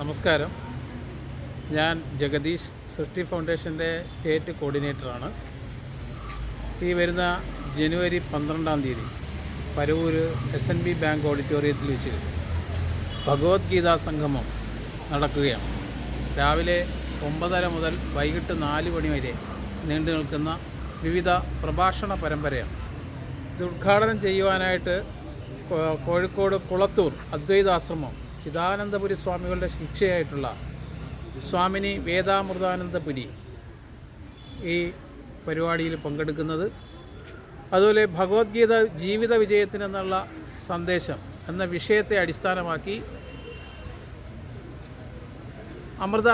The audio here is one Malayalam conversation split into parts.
നമസ്കാരം. ഞാൻ ജഗദീഷ് സൃഷ്ടി ഫൗണ്ടേഷന്റെ സ്റ്റേറ്റ് കോർഡിനേറ്ററാണ്. ഈ വരുന്ന ജനുവരി പന്ത്രണ്ടാം തീയതി Paravur S N B bank ഓഡിറ്റോറിയത്തിൽ വെച്ച് ഭഗവത്ഗീതാ സംഗമം നടക്കുകയാണ്. രാവിലെ ഒമ്പതര മുതൽ വൈകിട്ട് നാല് മണി വരെ നീണ്ടു നിൽക്കുന്ന വിവിധ പ്രഭാഷണ പരമ്പരയാണ്. ഇത് ഉദ്ഘാടനം ചെയ്യുവാനായിട്ട് കോഴിക്കോട് കുളത്തൂർ അദ്വൈതാശ്രമം ചിദാനന്ദപുരി സ്വാമികളുടെ ശിക്ഷയായിട്ടുള്ള സ്വാമിനി വേദാമൃതാനന്ദപുരി ഈ പരിപാടിയിൽ പങ്കെടുക്കുന്നത്. അതുപോലെ ഭഗവത്ഗീത ജീവിത വിജയത്തിനെന്നുള്ള സന്ദേശം എന്ന വിഷയത്തെ അടിസ്ഥാനമാക്കി അമൃത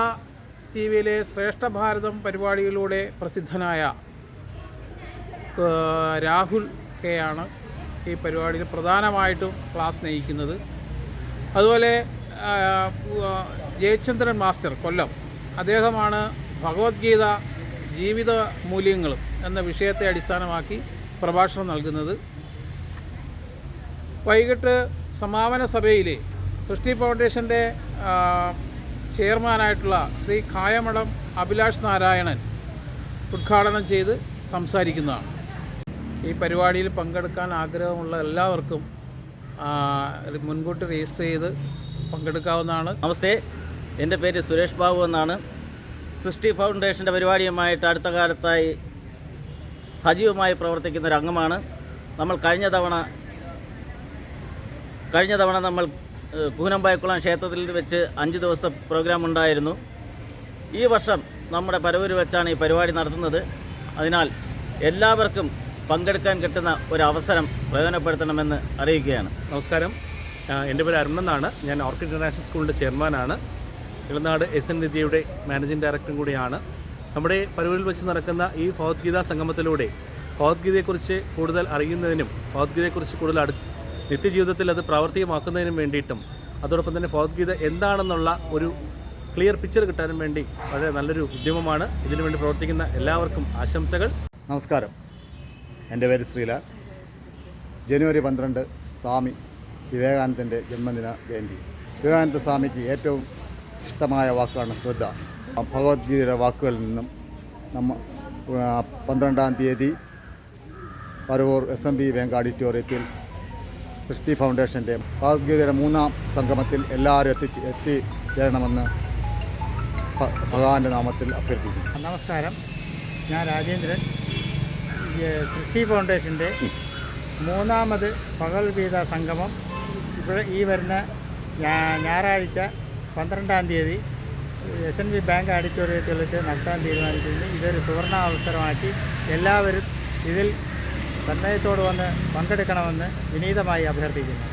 ടി വിയിലെ ശ്രേഷ്ഠ ഭാരതം പരിപാടിയിലൂടെ പ്രസിദ്ധനായ രാഹുൽ കെ ആണ് ഈ പരിപാടിയിൽ പ്രധാനമായിട്ടും ക്ലാസ് നയിക്കുന്നത് അതുപോലെ ജയചന്ദ്രൻ മാസ്റ്റർ കൊല്ലം. അദ്ദേഹമാണ് ഭഗവത്ഗീത ജീവിത മൂല്യങ്ങളും എന്ന വിഷയത്തെ അടിസ്ഥാനമാക്കി പ്രഭാഷണം നൽകുന്നത്. വൈകിട്ട് സമാപന സഭയിലെ സൃഷ്ടി ഫൗണ്ടേഷന്റെ ചെയർമാനായിട്ടുള്ള ശ്രീ കായമഠം അഭിലാഷ് നാരായണൻ ഉദ്ഘാടനം ചെയ്ത് സംസാരിക്കുന്നതാണ്. ഈ പരിപാടിയിൽ പങ്കെടുക്കാൻ ആഗ്രഹമുള്ള എല്ലാവർക്കും മുൻകൂട്ടി രജിസ്റ്റർ ചെയ്ത് പങ്കെടുക്കാവുന്നതാണ്. നമസ്തേ എന്റെ പേര് സുരേഷ് ബാബു എന്നാണ്. സൃഷ്ടി ഫൗണ്ടേഷന്റെ പരിപാടിയുമായിട്ട് അടുത്ത കാലത്തായി സജീവമായി പ്രവർത്തിക്കുന്ന ഒരു അംഗമാണ്. നമ്മൾ കഴിഞ്ഞ തവണ കഴിഞ്ഞ തവണ നമ്മൾ കൂനമ്പായക്കുളം ക്ഷേത്രത്തിൽ വെച്ച് അഞ്ച് ദിവസത്തെ പ്രോഗ്രാം ഉണ്ടായിരുന്നു. ഈ വർഷം നമ്മുടെ പരവൂർ വെച്ചാണ് ഈ പരിപാടി നടത്തുന്നത്. അതിനാൽ എല്ലാവർക്കും പങ്കെടുക്കാൻ കിട്ടുന്ന ഒരു അവസരം പ്രയോജനപ്പെടുത്തണമെന്ന് അറിയിക്കുകയാണ്. നമസ്കാരം. എന്റെ പേര് അരുൺ എന്നാണ്. ഞാൻ ഓർക്കിഡ് ഇന്റർനാഷണൽ സ്കൂളിന്റെ ചെയർമാനാണ്. ഇളനാട് എസ് എൻ വിദ്യയുടെ മാനേജിംഗ് ഡയറക്ടറും കൂടിയാണ്. നമ്മുടെ പരുവിൽ വെച്ച് നടക്കുന്ന ഈ ഭഗവത്ഗീതാ സംഗമത്തിലൂടെ ഭഗവത്ഗീതയെക്കുറിച്ച് കൂടുതൽ അറിയുന്നതിനും ഭഗവത്ഗീതയെക്കുറിച്ച് കൂടുതൽ അടു നിത്യജീവിതത്തിൽ അത് പ്രാവർത്തികമാക്കുന്നതിനും വേണ്ടിയിട്ടും അതോടൊപ്പം തന്നെ ഭഗവത്ഗീത എന്താണെന്നുള്ള ഒരു ക്ലിയർ പിക്ചർ കിട്ടാനും വേണ്ടി വളരെ നല്ലൊരു ഉദ്യമമാണ്. ഇതിനുവേണ്ടി പ്രവർത്തിക്കുന്ന എല്ലാവർക്കും ആശംസകൾ. നമസ്കാരം. എന്റെ പേര് ശ്രീലാൽ ജനുവരി പന്ത്രണ്ട് സ്വാമി വിവേകാനന്ദന്റെ ജന്മദിന ജയന്തി. വിവേകാനന്ദ സ്വാമിക്ക് ഏറ്റവും ഇഷ്ടമായ വാക്കാണ് ശ്രദ്ധ. ഭഗവത്ഗീതയുടെ വാക്കുകളിൽ നിന്നും നമ്മ പന്ത്രണ്ടാം തീയതി Paravur S M B bank ഓഡിറ്റോറിയത്തിൽ സൃഷ്ടി ഫൗണ്ടേഷന്റെ ഭഗവത്ഗീതയുടെ മൂന്നാം സംഗമത്തിൽ എല്ലാവരും എത്തിച്ച് എത്തിച്ചേരണമെന്ന് ചേരണമെന്ന് ഭഗവാന്റെ നാമത്തിൽ അഭ്യർത്ഥിക്കുന്നു. നമസ്കാരം. ഞാൻ രാജേന്ദ്രൻ. സൃഷ്ടി ഫൗണ്ടേഷന്റെ മൂന്നാമത് ഭഗവത്ഗീത സംഗമം. ഇവിടെ ഈ വരുന്ന ഞായറാഴ്ച പന്ത്രണ്ടാം തീയതി എസ് എൻ ബി ബാങ്ക് ഓഡിറ്റോറിയത്തിൽ വെച്ച് നടത്താൻ തീരുമാനിച്ചിരുന്നു. ഇതൊരു സുവർണ അവസരമാക്കി എല്ലാവരും ഇതിൽ തന്മയത്തോട് വന്ന് പങ്കെടുക്കണമെന്ന് വിനീതമായി അഭ്യർത്ഥിക്കുന്നു.